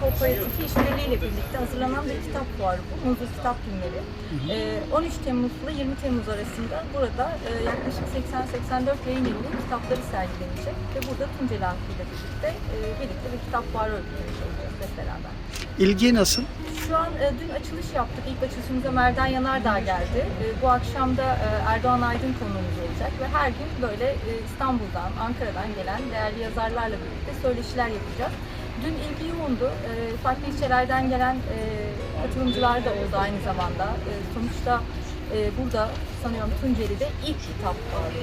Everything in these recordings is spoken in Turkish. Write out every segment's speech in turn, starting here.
Kooperatifi işbirliğiyle birlikte hazırlanan bir kitap fuarı bu. Muzur Kitap Günleri. Ee, 13 Temmuz ile 20 Temmuz arasında burada e, yaklaşık 80-84 yayın evinin kitapları sergilenecek ve burada Tunceli Hakkı ile birlikte e, birlikte bir kitap fuarı örgütlemiş olacağız hep beraber. İlgi nasıl? Şu an e, dün açılış yaptık. İlk açılışımıza Merdan Yanardağ geldi. E, bu akşam da e, Erdoğan Aydın konuğumuz olacak ve her gün böyle e, İstanbul'dan, Ankara'dan gelen değerli yazarlarla birlikte söyleşiler yapacağız. Dün ilgi yoğundu. E, farklı ilçelerden gelen e, katılımcılar da oldu aynı zamanda. E, sonuçta e, burada sanıyorum Tunceli'de ilk kitap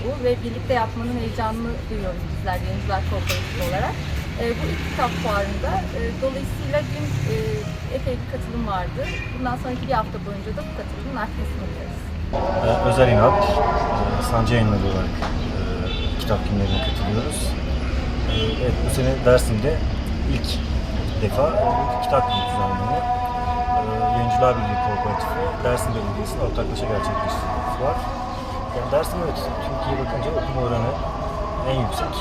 bu ve birlikte yapmanın heyecanını duyuyoruz bizler yayıncılar kooperatifi olarak. E, bu ilk kitap fuarında e, dolayısıyla dün e, epey bir katılım vardı. Bundan sonraki bir hafta boyunca da bu katılımın artmasını umuyoruz. Ee, Özel İnat, e, Sancı Yayınları olarak e, kitap günlerine katılıyoruz. E, Evet, bu sene Dersim'de ilk defa bir kitap günü düzenleniyor. E, Yayıncılar Birliği Kooperatifi, Dersim Belediyesi'nin ortaklaşa gerçekleştirdiği bir fuar. Yani Dersim evet, Türkiye'ye bakınca okuma oranı en yüksek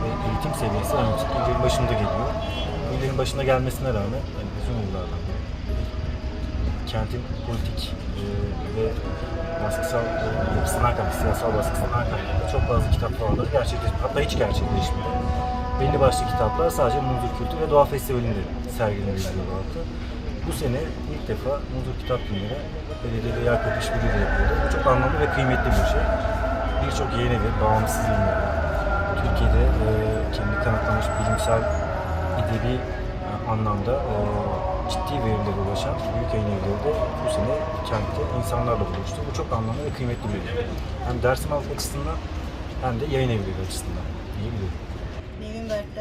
ve eğitim seviyesi en yüksek. İllerin başında geliyor. İllerin başına gelmesine rağmen yani uzun yıllardan beri kentin politik e, ve baskısal e, yapısından siyasal baskısından kaynaklı çok fazla kitap fuarları gerçekleşmiyor. Hatta hiç gerçekleşmiyor. Belli başlı kitaplar sadece Munzur Kültür ve Doğa Festivali'nde sergilenebiliyorlardı. Bu sene ilk defa Munzur Kitap Günleri belediye ve yer kuruluş işbirliğiyle yapıldı. Bu çok anlamlı ve kıymetli bir şey. Birçok yayın evi, bağımsız yayın evi, Türkiye'de e, kendi kanıtlamış bilimsel edebi e, anlamda e, ciddi verilere ulaşan büyük yayın evleri de bu sene kentte insanlarla buluştu. Bu çok anlamlı ve kıymetli bir şey. Hem Dersim açısından hem de yayın evleri açısından diyebilirim.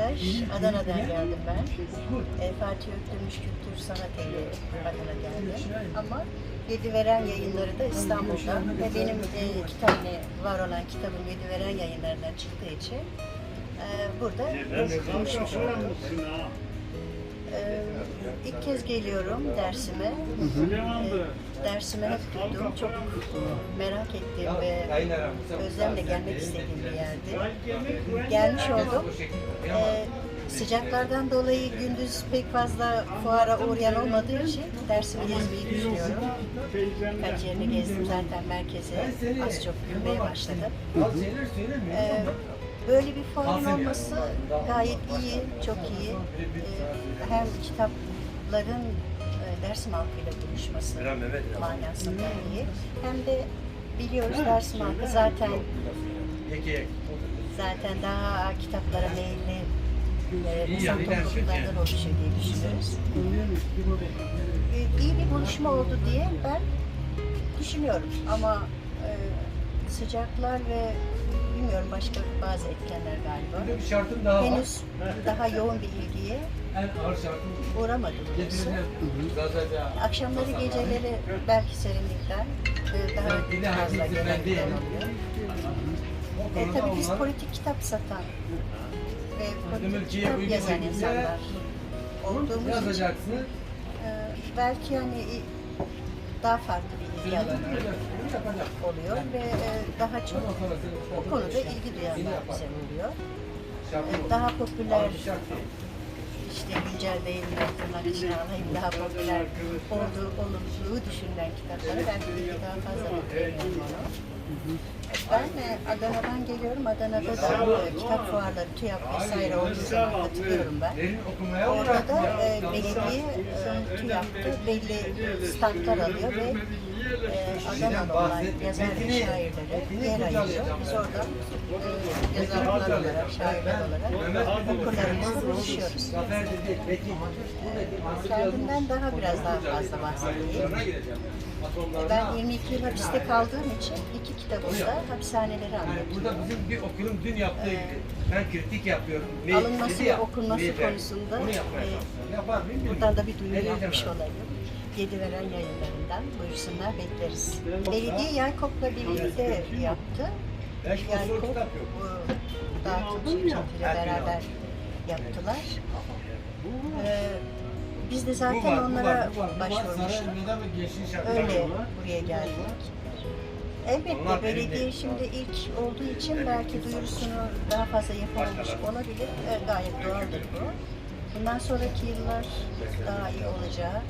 Berktaş, Adana'dan geldim ben. E, Fatih Öktürmüş Kültür Sanat Evi adına geldim. Ama Yedi Veren yayınları da İstanbul'da ve benim e, kitabı var olan kitabım Yedi Veren yayınlarından çıktığı için e, burada buluşmuş olduk. E, ilk kez geliyorum Dersim'e. E, Dersim'e hep duydum. Çok merak ettiğim ve özlemle gelmek istediğim bir yerdi. Gelmiş oldum. E, sıcaklardan dolayı gündüz pek fazla fuara uğrayan olmadığı için Dersim'i gezmeyi düşünüyorum. Birkaç yerini gezdim zaten merkeze. Az çok bilmeye başladım. E, Böyle bir fuarın olması gayet iyi, çok iyi. Ee, hem kitapların e, Dersim halkıyla buluşması manasında iyi. Hem de biliyoruz Dersim halkı zaten zaten daha kitaplara meyilli e, insan topluluklardan oluşuyor diye düşünüyoruz. Ee, iyi bir buluşma oldu diye ben düşünüyorum. Ama e, sıcaklar ve bilmiyorum başka bazı etkenler galiba. Böyle bir şartım daha var. Henüz daha yoğun bir ilgiye En ağır şartım uğramadı Gazeteci. Akşamları geceleri belki serinlikten e, daha fazla gelenler oluyor. E, tabii biz politik kitap satan ve politik kitap yazan insanlar olduğumuz için e, belki hani daha farklı bir alanı oluyor ve e, daha çok bu konuda ilgi duyanlar bize oluyor. E, Daha popüler işte güncel deyimle tırnak içine alayım daha popüler olduğu olumsuzluğu düşünülen kitaplara ben ilgi daha fazla bakıyorum ona. Ben e, Adana'dan geliyorum. Adana'da da e, kitap fuarları, TÜYAP vesaire olduğu zaman katılıyorum ben. Orada da e, belediye TÜYAP'ta belli standlar alıyor ve e, Adanalı olan yazar ve şairlere yer ayırıyor. Biz oradan e, yazarlar olarak, şairler olarak okurlarımızla buluşuyoruz. Kendimden daha biraz daha fazla bahsedeyim. Ben 22 yıl hapiste kaldığım için iki kitabımda hapishaneleri Yani anlatıyorum. burada bizim bir okulun dün yaptığı gibi. Ben kritik yapıyorum. Alınması ve okunması konusunda, e. Buradan da bir duyuru Elde yapmış olayım. Yedi veren yayınlarından buyursunlar bekleriz. Belediye Yaykop'la birlikte yaptı. Yaykop dağıtım şirketiyle beraber yaptılar. Ee, biz de zaten var, bu var, onlara başvurmuştuk. Öyle var. buraya geldik. Elbette Onlar belediye elinde. şimdi ilk olduğu için belki duyurusunu daha fazla yapamamış olabilir. E, gayet doğaldır bu. Bundan sonraki yıllar daha iyi olacağı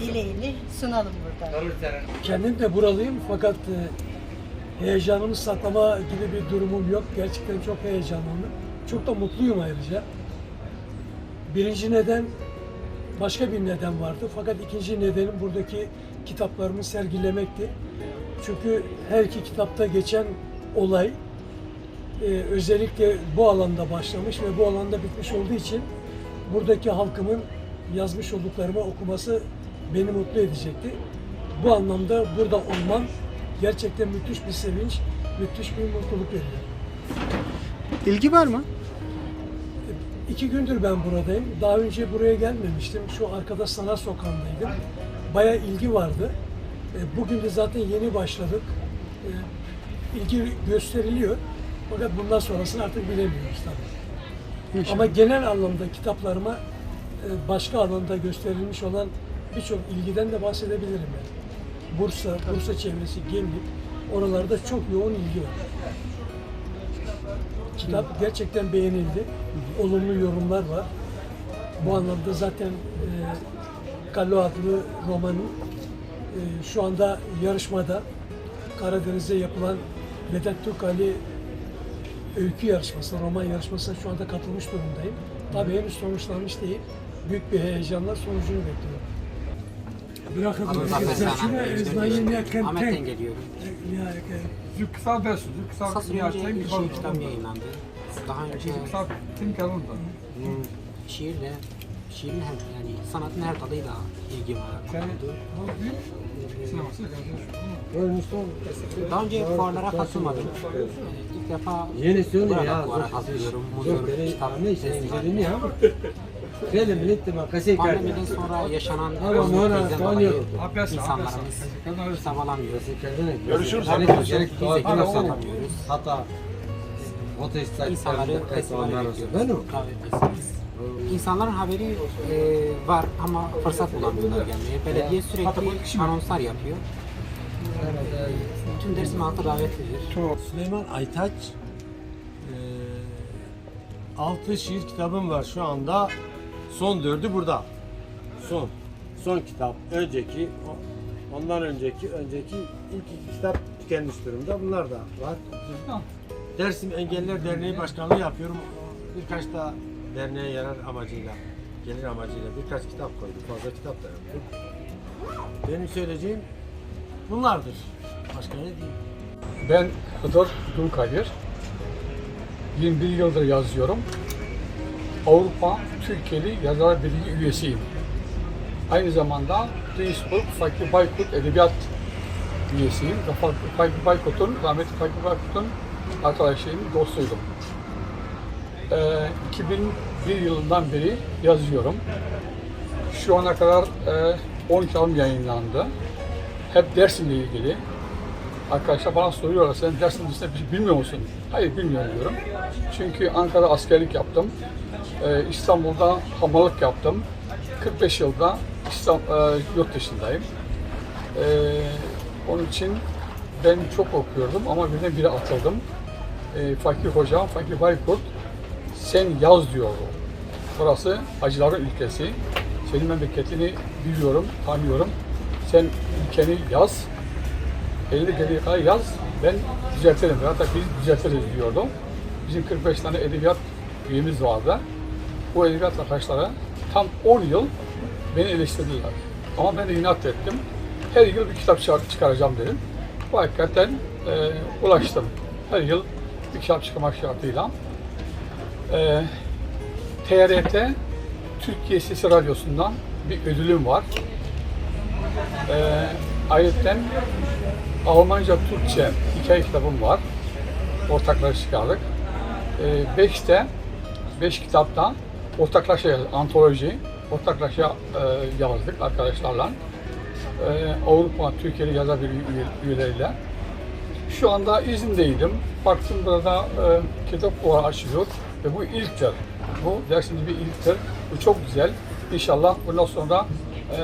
dileğini sunalım burada. Kendim de buralıyım fakat e, heyecanımı saklama gibi bir durumum yok. Gerçekten çok heyecanlandım. Çok da mutluyum ayrıca. Birinci neden başka bir neden vardı. Fakat ikinci nedenim buradaki kitaplarımı sergilemekti. Çünkü her iki kitapta geçen olay e, özellikle bu alanda başlamış ve bu alanda bitmiş olduğu için buradaki halkımın yazmış olduklarımı okuması beni mutlu edecekti. Bu anlamda burada olmam gerçekten müthiş bir sevinç, müthiş bir mutluluk veriyor. İlgi var mı? İki gündür ben buradayım. Daha önce buraya gelmemiştim. Şu arkada sanat sokağındaydım. Bayağı ilgi vardı. E, Bugün de zaten yeni başladık. E, İlgi gösteriliyor. Fakat bundan sonrasını artık bilemiyoruz tabii. İnşallah. Ama genel anlamda kitaplarıma e, başka alanda gösterilmiş olan birçok ilgiden de bahsedebilirim yani. Bursa, Bursa çevresi, Gemlik, oralarda çok yoğun ilgi var. Kitap gerçekten beğenildi. Olumlu yorumlar var. Bu anlamda zaten e, Kallo adlı romanın e, şu anda yarışmada Karadeniz'de yapılan Vedat Türkali öykü yarışması, roman yarışmasına şu anda katılmış durumdayım. Tabii henüz sonuçlanmış değil. Büyük bir heyecanla sonucunu bekliyorum. Bırakın Ahmet'ten dersi, Zülkısal Kısa süre önce bir kitabı yayınlandı. Daha önce Zülkısal tim kanalında. hmm, şiirle, şiirin hem yani sanatın her dalıyla ilgim var. Sen büyük sineması Daha önce fuarlara katılmadım. İlk defa Yeni söyle ya. fuara katılıyorum. Muzur kitap festivali. Krelim biletti ma kasih Pandemiden sonra yaşanan Ama özgür bana krizden son dolayı insanlarımız kitap alamıyor. Görüşürüz. Biz de kitap alamıyoruz. Hatta Ateist İnsanları festivale Ben bekliyoruz. mi? Kahvesiz. İnsanların haberi e, var ama fırsat bulamıyorlar gelmeye. Belediye sürekli anonslar yapıyor. Tüm Dersim halkı davetlidir. Süleyman Aytaç eee, altı şiir kitabım var şu anda. Son dördü burada. Son. Son kitap. Önceki, ondan önceki, önceki ilk iki kitap tükenmiş durumda. Bunlar da var. Dersim Engelliler Derneği Başkanlığı yapıyorum. Birkaç da derneğe yarar amacıyla, gelir amacıyla birkaç kitap koydum. Fazla kitap da yaptım. Benim söyleyeceğim bunlardır. Başka ne diyeyim? Ben Hıdır Dulkayır. 21 yıldır yazıyorum. Avrupa Türkiye'li Yazar Birliği üyesiyim. Aynı zamanda Duisburg Fakir Baykut Edebiyat üyesiyim. Fakir Baykut'un, rahmetli Fakir Baykut'un arkadaşıyım, dostuydum. Ee, 2001 yılından beri yazıyorum. Şu ana kadar e, 10 kitabım yayınlandı. Hep Dersim'le ilgili. Arkadaşlar bana soruyorlar sen Dersim dışında bir şey bilmiyor musun? Hayır bilmiyorum diyorum. Çünkü Ankara'da askerlik yaptım. Ee, İstanbul'da hamallık yaptım. 45 yılda İstanbul, e, yurt dışındayım. Ee, onun için ben çok okuyordum ama birden bire atıldım. Ee, Fakir Hocam, Fakir Baykurt sen yaz diyordu. Burası acıların ülkesi. Senin memleketini biliyorum, tanıyorum. Sen ülkeni yaz, 50 dakika yaz, ben düzeltirim. Hatta biz düzeltiriz diyordu. Bizim 45 tane edebiyat üyemiz vardı. Bu edebiyat arkadaşlara tam 10 yıl beni eleştirdiler. Ama ben de inat ettim. Her yıl bir kitap çıkar- çıkaracağım dedim. Bu hakikaten e, ulaştım. Her yıl bir kitap çıkarmak şartıyla. E, TRT Türkiye Sesi Radyosu'ndan bir ödülüm var. E, ayrıca Almanca, Türkçe hikaye kitabım var. Ortakları çıkardık. Ee, beş beş kitaptan ortaklaşa antoloji, ortaklaşa e, yazdık arkadaşlarla. Ee, Avrupa, Türkiye'li yazar üyeleriyle. Şu anda izindeydim. Baktım burada e, kitap fuarı açılıyor ve bu ilktir. Bu dersimiz bir ilktir. Bu çok güzel. İnşallah bundan sonra e,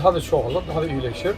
daha da çoğalır, daha da iyileşir.